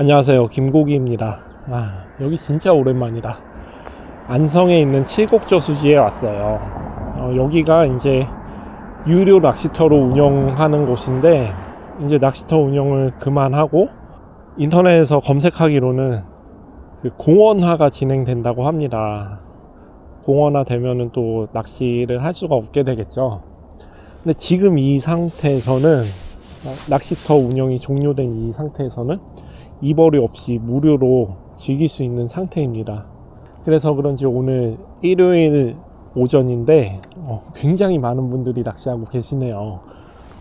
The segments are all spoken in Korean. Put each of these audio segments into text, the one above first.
안녕하세요. 김고기입니다. 아, 여기 진짜 오랜만이다. 안성에 있는 칠곡저 수지에 왔어요. 어, 여기가 이제 유료 낚시터로 운영하는 곳인데, 이제 낚시터 운영을 그만하고, 인터넷에서 검색하기로는 그 공원화가 진행된다고 합니다. 공원화 되면은 또 낚시를 할 수가 없게 되겠죠. 근데 지금 이 상태에서는, 어, 낚시터 운영이 종료된 이 상태에서는 이벌이 없이 무료로 즐길 수 있는 상태입니다. 그래서 그런지 오늘 일요일 오전인데 어, 굉장히 많은 분들이 낚시하고 계시네요.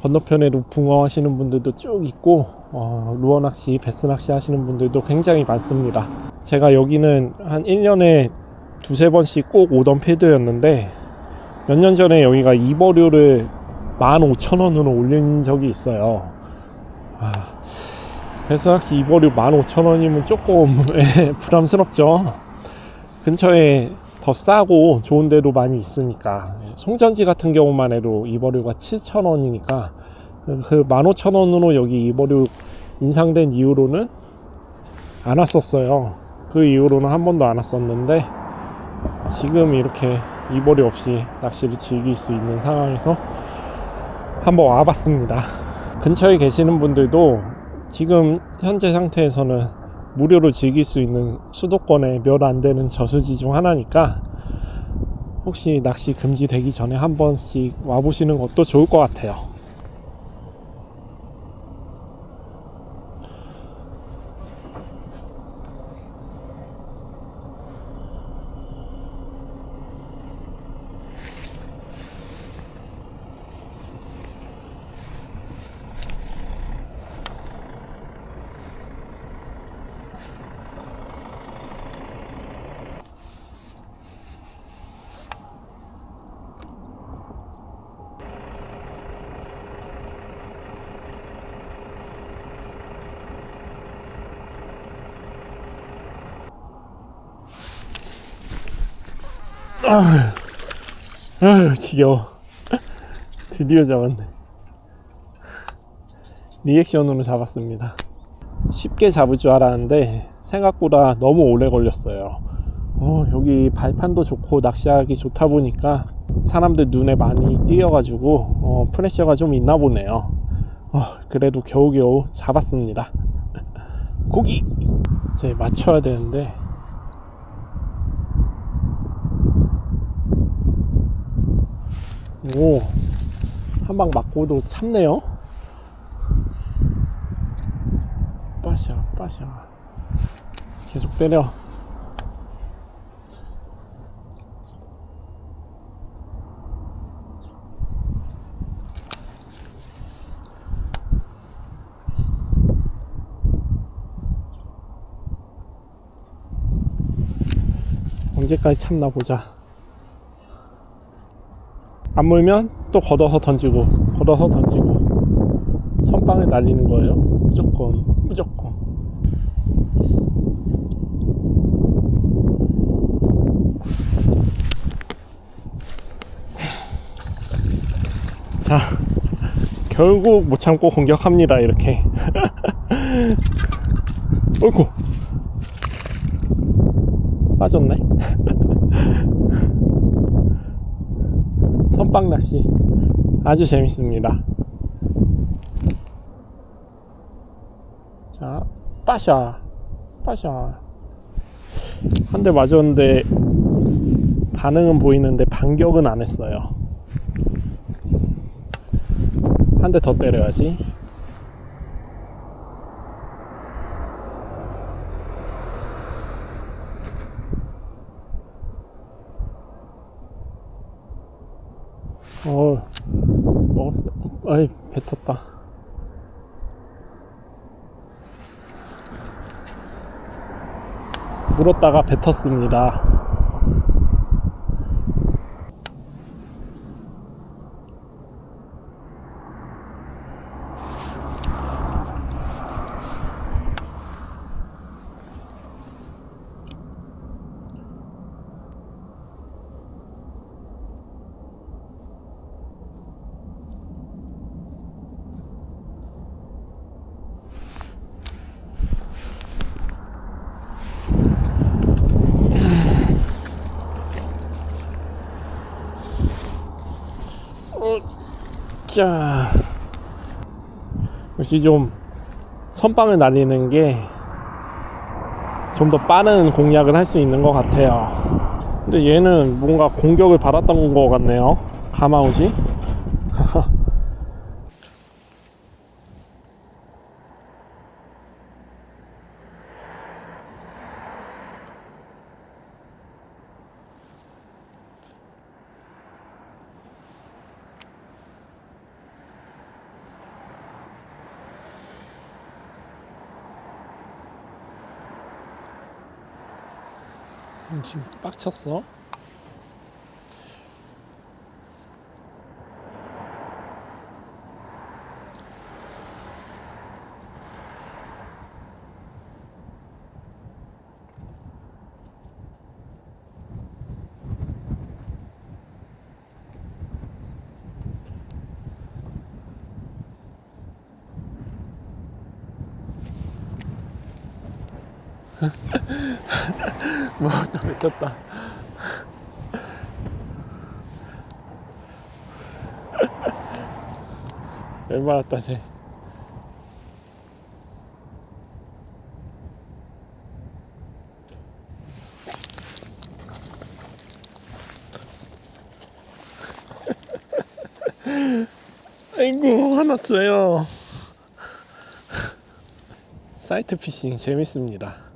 건너편에도 붕어 하시는 분들도 쭉 있고 어, 루어 낚시, 베스 낚시 하시는 분들도 굉장히 많습니다. 제가 여기는 한 1년에 두세 번씩 꼭 오던 패드였는데 몇 년 전에 여기가 이버류를 15,000원으로 올린 적이 있어요. 아, 혹시 이버류 15,000원이면 조금 예, 부담스럽죠. 근처에 더 싸고 좋은 데도 많이 있으니까 송전지 같은 경우만 해도 이버류가 7,000원이니까 그 15,000원으로 여기 이버류 인상된 이후로는 안 왔었어요. 그 이후로는 한 번도 안 왔었는데 지금 이렇게 이버류 없이 낚시를 즐길 수 있는 상황에서 한번 와봤습니다. 근처에 계시는 분들도 지금 현재 상태에서는 무료로 즐길 수 있는 수도권에 몇안 되는 저수지 중 하나니까 혹시 낚시 금지되기 전에 한 번씩 와보시는 것도 좋을 것 같아요. 아휴, 아휴 지겨워. 드디어 잡았네. 리액션으로 잡았습니다. 쉽게 잡을 줄 알았는데 생각보다 너무 오래 걸렸어요. 어, 여기 발판도 좋고 낚시하기 좋다 보니까 사람들 눈에 많이 띄어가지고 어, 프레셔가 좀 있나 보네요. 어, 그래도 겨우겨우 잡았습니다. 고기! 이제 맞춰야 되는데 오, 한 방 맞고도 참네요. 빠샤, 빠샤. 계속 때려. 언제까지 참나 보자. 안 물면 또 걷어서 던지고 걷어서 던지고. 선빵을 날리는 거예요. 무조건 무조건. 자 결국 못 참고 공격합니다 이렇게. 어이구. 빠졌네 선빵 낚시 아주 재밌습니다. 자, 빠샤, 빠샤. 한 대 맞았는데 반응은 보이는데 반격은 안 했어요. 한 대 더 때려야지. 어, 먹었어. 아이, 뱉었다. 물었다가 뱉었습니다. 으쌰. 역시 좀 선빵을 날리는 게 좀 더 빠른 공략을 할 수 있는 것 같아요. 근데 얘는 뭔가 공격을 받았던 것 같네요. 가마우지. 지금 빡쳤어. 뭐또 뱉었다. 열받았다 쟤. 아이고 화났어요. 사이트 피싱 재밌습니다.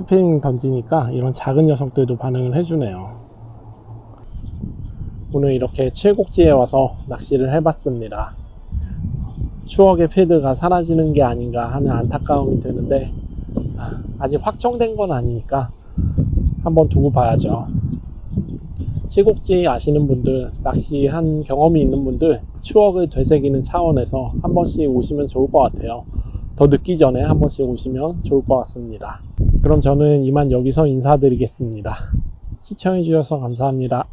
스피닝 던지니까 이런 작은 녀석들도 반응을 해주네요. 오늘 이렇게 칠곡지에 와서 낚시를 해봤습니다. 추억의 필드가 사라지는 게 아닌가 하는 안타까움이 드는데 아, 아직 확정된 건 아니니까 한번 두고 봐야죠. 칠곡지 아시는 분들, 낚시한 경험이 있는 분들 추억을 되새기는 차원에서 한 번씩 오시면 좋을 것 같아요. 더 늦기 전에 한 번씩 오시면 좋을 것 같습니다. 그럼 저는 이만 여기서 인사드리겠습니다. 시청해주셔서 감사합니다.